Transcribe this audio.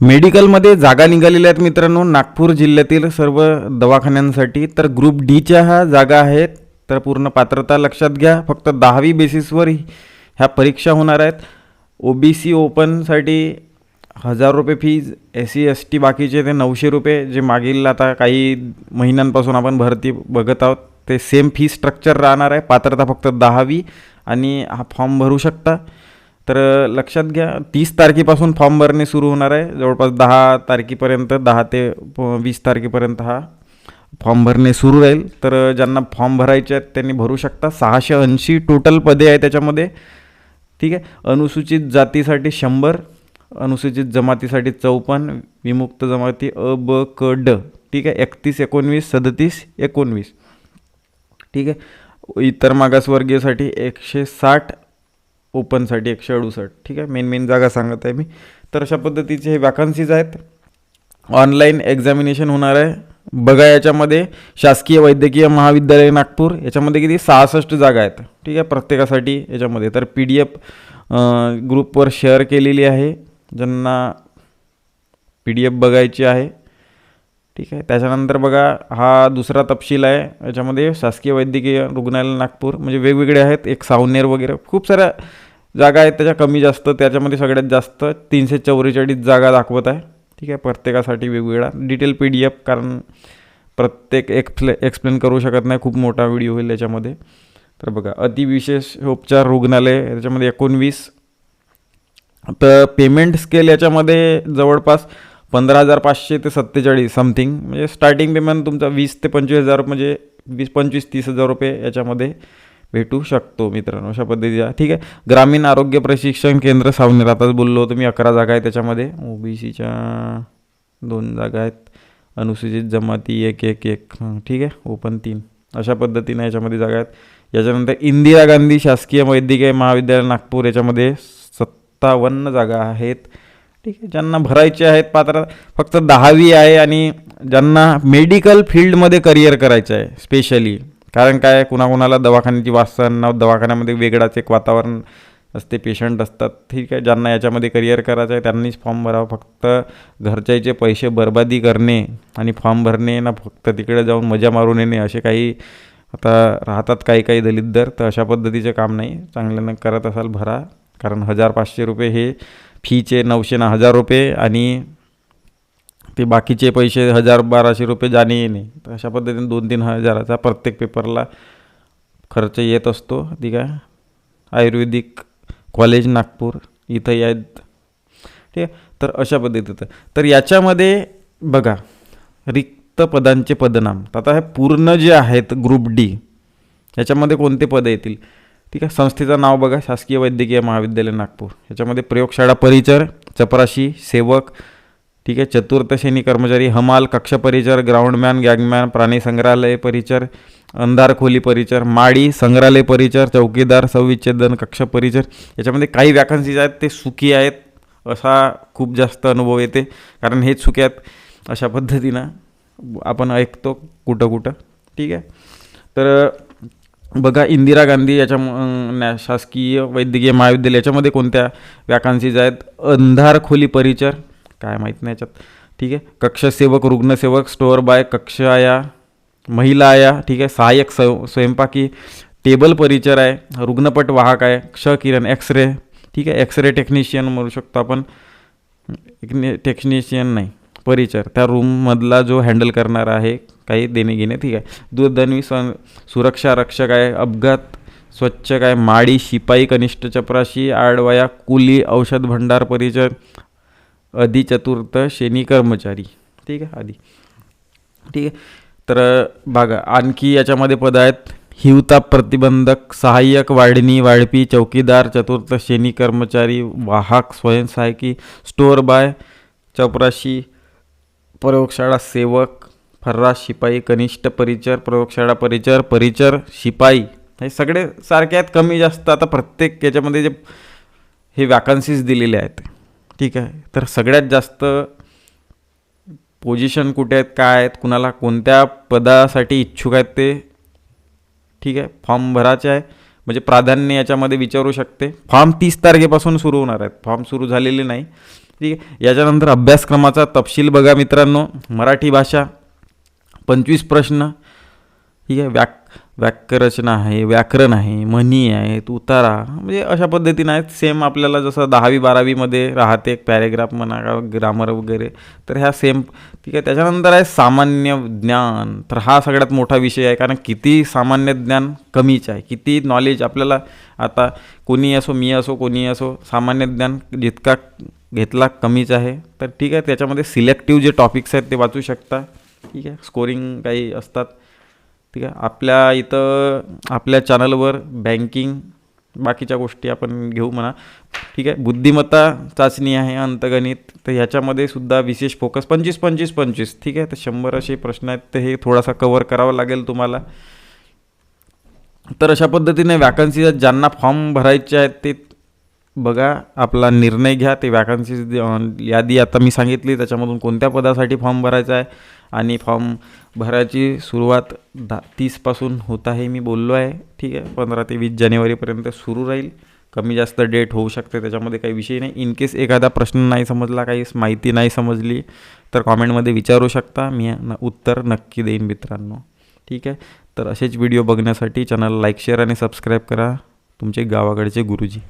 मेडिकलमध्ये जागा निघालेल्या आहेत मित्रांनो. नागपूर जिल्ह्यातील सर्व दवाखान्यांसाठी तर ग्रुप डीच्या ह्या जागा आहेत. तर पूर्ण पात्रता लक्षात घ्या. फक्त दहावी बेसिसवर ह्या परीक्षा होणार आहेत. ओ बी सी ओपनसाठी हजार रुपये fees S C S T बाकीचे ते नऊशे रुपये जे मागील आता काही महिन्यांपासून आपण भरती बघत आहोत ते सेम फी स्ट्रक्चर राहणार आहे. पात्रता फक्त दहावी आणि हा फॉर्म भरू शकता. तर लक्षात घ्या तीस तारखेपासून फॉर्म भरणे सुरू होणार आहे. जवळपास दहा तारखेपर्यंत दहा ते प- वीस तारखेपर्यंत हा फॉर्म भरणे सुरू राहील. तर ज्यांना फॉर्म भरायचे आहेत त्यांनी भरू शकता. सहाशे ऐंशी टोटल पदे आहे त्याच्यामध्ये. ठीक आहे? अनुसूचित जातीसाठी शंभर अनुसूचित जमातीसाठी चौपन्न विमुक्त जमाती अ ब क ड. ठीक आहे? एकतीस एकोणवीस सदतीस एकोणवीस. ठीक आहे? इतर मागासवर्गीयसाठी एकशे साठ ओपनसाठी एकशे अडुसष्ट. ठीक आहे? मेन मेन जागा सांगत आहे मी. तर अशा पद्धतीचे हे वॅकन्सीज आहेत. ऑनलाईन एक्झामिनेशन होणार आहे. बघा याच्यामध्ये शासकीय वैद्यकीय महाविद्यालय नागपूर याच्यामध्ये किती? सहासष्ट जागा आहेत. ठीक आहे? प्रत्येकासाठी याच्यामध्ये. तर पी डी एफ ग्रुपवर शेअर केलेली आहे. ज्यांना पी डी एफ बघायची आहे. ठीक आहे? त्याच्यानंतर बघा हा दुसरा तपशील आहे. याच्यामध्ये शासकीय वैद्यकीय रुग्णालय नागपूर. म्हणजे वेगवेगळे आहेत. एक सावनेर वगैरे. खूप साऱ्या जागा आहेत त्याच्या कमी जास्त त्याच्यामध्ये सगळ्यात जास्त तीनशे चौवेचाळीस जागा दाखवत आहे. ठीक आहे प्रत्येकासाठी वेगवेगळा. डिटेल पी डी एफ कारण प्रत्येक एक्सप्ले एक्सप्लेन करू शकत नाही खूप मोठा व्हिडिओ होईल याच्यामध्ये तर बघा अतिविशेष उपचार रुग्णालय याच्यामध्ये एकोणवीस. तर पेमेंट स्केल याच्यामध्ये जवळपास पंधरा हजार पाचशे ते सत्तेचाळीस समथिंग म्हणजे स्टार्टिंग पेमेंट तुमचा वीस ते पंचवीस हजार म्हणजे वीस पंचवीस तीस हजार रुपये याच्यामध्ये. भेटू शकतो मित्रांनो अशा पद्धतीचा ठीक आहे. ग्रामीण आरोग्य प्रशिक्षण केंद्र सावनेर. आताच बोललो होतो मी अकरा जागा आहे त्याच्यामध्ये. ओ बी सीच्या दोन जागा आहेत. अनुसूचित जमाती एक एक एक. ठीक आहे. ओपन तीन. अशा पद्धतीने याच्यामध्ये जागा आहेत. याच्यानंतर इंदिरा गांधी शासकीय वैद्यकीय महाविद्यालय नागपूर याच्यामध्ये सत्तावन्न जागा आहेत. ठीक आहे. ज्यांना भरायचे आहेत पात्र फक्त दहावी आहे आणि ज्यांना मेडिकल फील्डमध्ये करिअर करायचं आहे स्पेशली. कारण काय कुणाकुणाला दवाखान्याची वासन दवाखान्यामध्ये वेगळाच एक वातावरण असते पेशंट असतात. ठीक आहे ज्यांना याच्यामध्ये करिअर करायचं आहे त्यांनीच फॉर्म भरावा. फक्त घरच्याचे पैसे बर्बादी करणे आणि फॉर्म भरणे ना फक्त तिकडे जाऊन मजा मारून येणे असे काही आता राहतात काही काही दलित दर. तर अशा पद्धतीचं काम नाही. चांगल्यानं करत असाल भरा. कारण हजार पाचशे रुपये हे फीचे नऊशे ना हजार रुपये आणि ते बाकीचे पैसे हजार बाराशे रुपये जाणे येणे. तर अशा पद्धतीने दोन तीन हजाराचा प्रत्येक पेपरला खर्च येत असतो. ठीक आहे? आयुर्वेदिक कॉलेज नागपूर इथंही आहेत. ठीक आहे? तर अशा पद्धतीचं. तर याच्यामध्ये बघा रिक्त पदांचे पदनाम. तर आता हे पूर्ण जे आहेत ग्रुप डी याच्यामध्ये कोणते पद येतील? ठीक आहे? संस्थेचं नाव बघा. शासकीय वैद्यकीय महाविद्यालय नागपूर. याच्यामध्ये प्रयोगशाळा परिचर चपराशी सेवक ठीक आहे. चतुर्थ श्रेणी कर्मचारी हमाल कक्ष परिचर ग्राउंडमॅन गॅगमॅन प्राणी संग्रहालय परिचर अंधार खोली परिचर माळी संग्रहालय परिचर चौकीदार सविच्छेदन कक्ष परिचर. याच्यामध्ये काही वॅकन्सीज आहेत ते सुखी आहेत असा खूप जास्त अनुभव येते. कारण हेच सुखी आहेत अशा पद्धतीनं आपण ऐकतो कुठं कुठं. ठीक आहे. तर बघा इंदिरा गांधी याच्या नॅ- शासकीय वैद्यकीय महाविद्यालय याच्यामध्ये कोणत्या वॅकन्सीज आहेत? अंधार खोली परिचर काय माहीत नाही याच्यात. ठीक आहे? कक्षसेवक रुग्णसेवक स्टोअर बाय कक्ष आया महिला आया ठीक आहे? सहाय्यक स्व स्वयंपाकी टेबल परिचर आहे रुग्णपट वाहक आहे क्ष किरण एक्सरे ठीक आहे? एक्सरे टेक्निशियन म्हणू शकतो आपण. टेक्निशियन नाही परिचर. त्या रूममधला जो हँडल करणार आहे काही देणे घेणे ठीक आहे? दूरध्वनी सं सुरक्षा रक्षक आहे अपघात स्वच्छ काय? माळी शिपाई कनिष्ठ चपराशी आडवाया कुली औषध भंडार परिचर अधिचतुर्थ शनी कर्मचारी. ठीक आहे? आधी. ठीक आहे? तर बघा आणखी याच्यामध्ये पद आहेत. हिवताप प्रतिबंधक सहाय्यक वाढणी वाढपी चौकीदार चतुर्थ श्रेणी कर्मचारी वाहक स्वयंसहायकी स्टोअर बाय चपराशी प्रयोगशाळा सेवक फर्रास शिपाई कनिष्ठ परिचर प्रयोगशाळा परिचर परिचर शिपाई. हे सगळे सारखे आहेत कमी जास्त. आता प्रत्येक याच्यामध्ये जे हे वॅकन्सीज दिलेले आहेत. ठीक आहे. तर सगळ्यात जास्त पोझिशन कुठे आहेत काय आहेत कुणाला कोणत्या पदासाठी इच्छुक आहेत ते ठीक आहे. फॉर्म भरायचे आहे. म्हणजे प्राधान्य याच्यामध्ये विचारू शकते. फॉर्म तीस तारखेपासून सुरू होणार आहेत. फॉर्म सुरू झालेले नाही. ठीक आहे. याच्यानंतर अभ्यासक्रमाचा तपशील बघा मित्रांनो. मराठी भाषा पंचवीस प्रश्न. ठीक आहे. व्याक वाक्यरचना आहे व्याकरण आहे म्हणी आहेत उतारा. म्हणजे अशा पद्धतीनं आहेत. सेम आपल्याला जसं दहावी बारावीमध्ये राहते एक पॅरेग्राफ म्हणा का ग्रामर वगैरे तर ह्या सेम ठीक आहे. त्याच्यानंतर आहे सामान्य ज्ञान. तर हा सगळ्यात मोठा विषय आहे कारण किती सामान्य ज्ञान कमीच आहे. किती नॉलेज आपल्याला आता कोणी असो मी असो कोणी असो सामान्य ज्ञान जितका घेतला कमीच आहे. तर ठीक आहे त्याच्यामध्ये सिलेक्टिव्ह जे टॉपिक्स आहेत ते वाचू शकता. ठीक आहे. स्कोरिंग काही असतात ठीक आहे? आपल्या इथं आपल्या चॅनलवर बँकिंग बाकीच्या गोष्टी आपण घेऊ म्हणा. ठीक आहे? बुद्धिमत्ता चाचणी आहे अंतगणित. तर ह्याच्यामध्ये सुद्धा विशेष फोकस पंचवीस पंचवीस पंचवीस. ठीक आहे? तर शंभर असे प्रश्न आहेत. तर हे थोडासा कवर करावं लागेल तुम्हाला. तर अशा पद्धतीने वॅकन्सी ज्यांना फॉर्म भरायचे आहेत ते बघा. आपला निर्णय घ्या. ते वॅकन्सीज यादी आता मी सांगितली. त्याच्यामधून कोणत्या पदासाठी फॉर्म भरायचा आहे? आणि फॉर्म भराची सुरुवात दा तीसपासून होत आहे मी बोललो आहे. ठीक आहे पंधरा ते वीस जानेवारीपर्यंत सुरू राहील. कमी जास्त डेट होऊ शकते त्याच्यामध्ये काही विषय नाही. इन केस एखादा प्रश्न नाही समजला काही माहिती नाही समजली तर कॉमेंटमध्ये विचारू शकता. मी न उत्तर नक्की देईन मित्रांनो. ठीक आहे? तर असेच व्हिडिओ बघण्यासाठी चॅनल लाईक शेअर आणि सबस्क्राईब करा. तुमचे गावाकडचे गुरुजी.